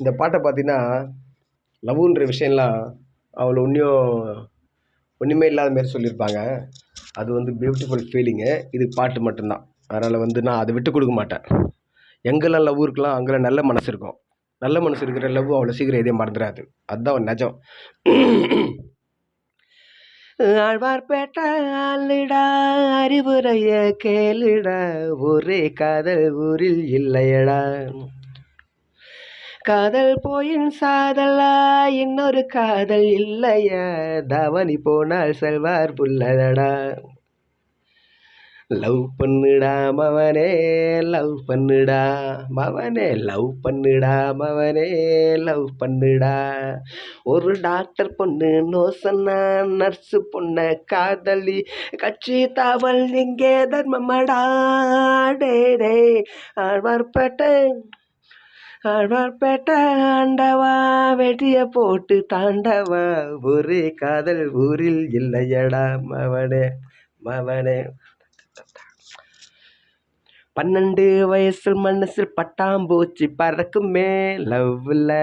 இந்த பாட்டை பார்த்தீங்கன்னா லவ்வுன்ற விஷயம்லாம் அவ்வளோ ஒன்றையும் ஒன்றுமே இல்லாத மாரி சொல்லியிருப்பாங்க. அது வந்து பியூட்டிஃபுல் ஃபீலிங்கு இது பாட்டு மட்டும்தான். அதனால் வந்து நான் அதை விட்டு கொடுக்க மாட்டேன். எங்கெல்லாம் லவ் இருக்கலாம் அங்கெல்லாம் நல்ல மனசு இருக்கும். நல்ல மனசு இருக்கிற லவ் அவ்வளோ சீக்கிரம் எதையும் மறந்துடாது அதுதான் நிஜம். ஆழ்வார்பேட்டை ஆளுடா அறிவுரைய கேளுடா. ஒரே காதல் ஊரில் இல்லையடா. காதல் போயின் சாதலா இன்னொரு காதல் இல்லையா. தவனி போனால் செல்வார் புல்லதடா. லவ் பண்ணுடா மவனே லவ் பண்ணுடா மவனே லவ் பண்ணுடா மவனே லவ் பண்ணுடா. ஒரு டாக்டர் பொண்ணு நோசன்னா நர்ஸு பொண்ணு காதலி. கட்சி தாவல் இங்கே தர்மமடா டே டே ஆழ்வார்பேட்டை. ஆழ்வார்பேட்டை ஆண்டவா வெட்டிய போட்டு தாண்டவா. ஒரே காதல் ஊரில் இல்லையடா மவனே மவனே. பன்னெண்டு வயசில் மனசில் பட்டாம்பூச்சி பறக்குமே லவ்வில்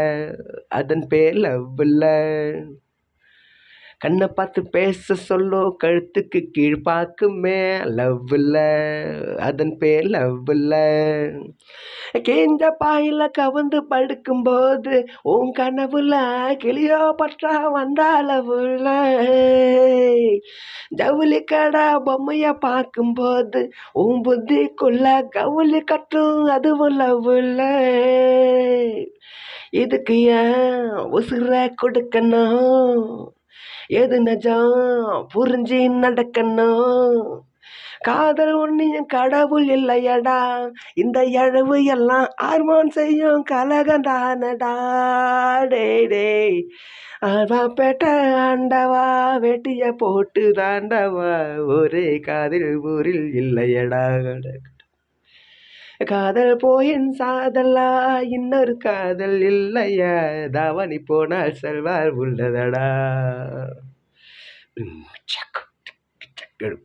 அதன் பேர் லவ்வில் கண்ணை பார்த்து பேச சொல்லோ கழுத்துக்கு கீழ் பார்க்குமே லவ்வில் அதன் பேர் லவ்வில் கேந்த பாயில கவுந்து படுக்கும்போது உன் கனவுல கிளியோ பற்றா வந்தாளவுல. ஜவுளி கடை பொம்மைய பார்க்கும்போது உன் புத்திக்குள்ள கவுளி கட்டும் அதுவும் லவ்வில் இதுக்கு ஏன் உசுர கொடுக்கணும்? எது நிஜம்? புரிஞ்சு நடக்கணும் காதல் ஒன்றியும் கடவுள் இல்லையடா. இந்த இழவு எல்லாம் ஆர்மான் செய்யும் கலகந்தானடா. டே டே பேட்டை ஆண்டவா வெட்டிய போட்டு தாண்டவா. ஒரே காதில் ஊரில் இல்லையடா. காதல் போயின் சாதலா இன்னொரு காதல் இல்லையா. தவணி போனால் செல்வார் உள்ளதடா.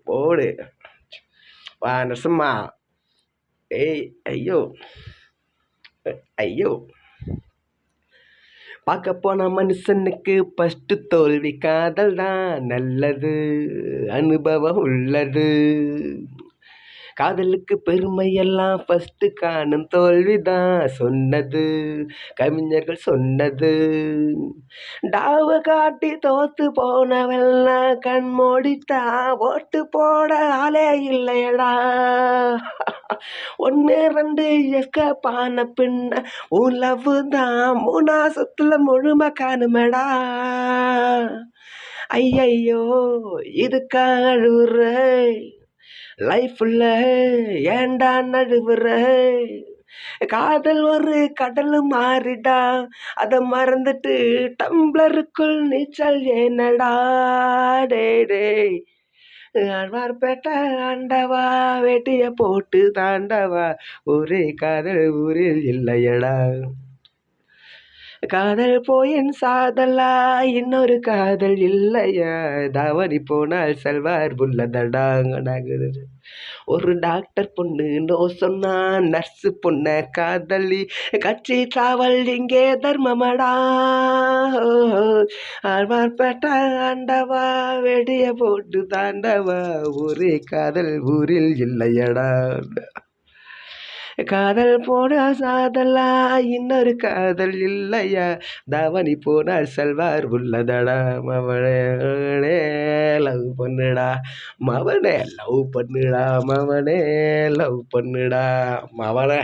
போடு. வா நரசம்மா. ஏய் ஐயோ. ஐயோ. பார்க்க போன மனுஷனுக்கு ஃபஸ்ட்டு தோல்வி காதல் தான் நல்லது. அனுபவம் உள்ளது. காதலுக்கு பெருமையெல்லாம் ஃபஸ்ட்டு காணும் தோல்வி தான் சொன்னது கவிஞர்கள் சொன்னது. டாவ காட்டி தோத்து போனவெல்லாம் கண் மூடிட்டா ஓட்டு போட ஆளே இல்லையடா. ஒன்று ரெண்டு எஸ்க ஆன பின்ன உன் லவ் தான் மூணாசத்துல முழுமை காணுமடா. ஐயையோ இது அழுற லைஃப்ல ஏண்டா நழுவுற? காதல் ஒரு கடல் மாறிடா. அதை மறந்துட்டு டம்ளருக்குள் நீச்சல் ஏனடா? டே டே ஆழ்வார்பேட்டை ஆண்டவா வேட்டிய போட்டு தாண்டவா. ஒரே காதல் ஊரில் இல்லையடா. காதல் போயின் சாதலா இன்னொரு காதல் இல்லையா? தவணி போனால் செல்வார் புல்லதடாங்கடாங்குது ஒரு டாக்டர் பொண்ணு நோ சொன்னா நர்ஸு பொண்ண காதலி கட்சி டிராவல் இங்கே தர்மமடா. ஆழ்வார்பேட்டை ஆண்டவா வெடிய போட்டு தாண்டவா ஒரே காதல் ஊரில் இல்லையடா. காதல் போனா சாதலா இன்னொரு காதல் இல்லையா? தவணி போனால் செல்வார் உள்ளதடா மவனே லவ் பண்ணுடா மவனே லவ் பண்ணுடா மவனே லவ் பண்ணுடா மவனே.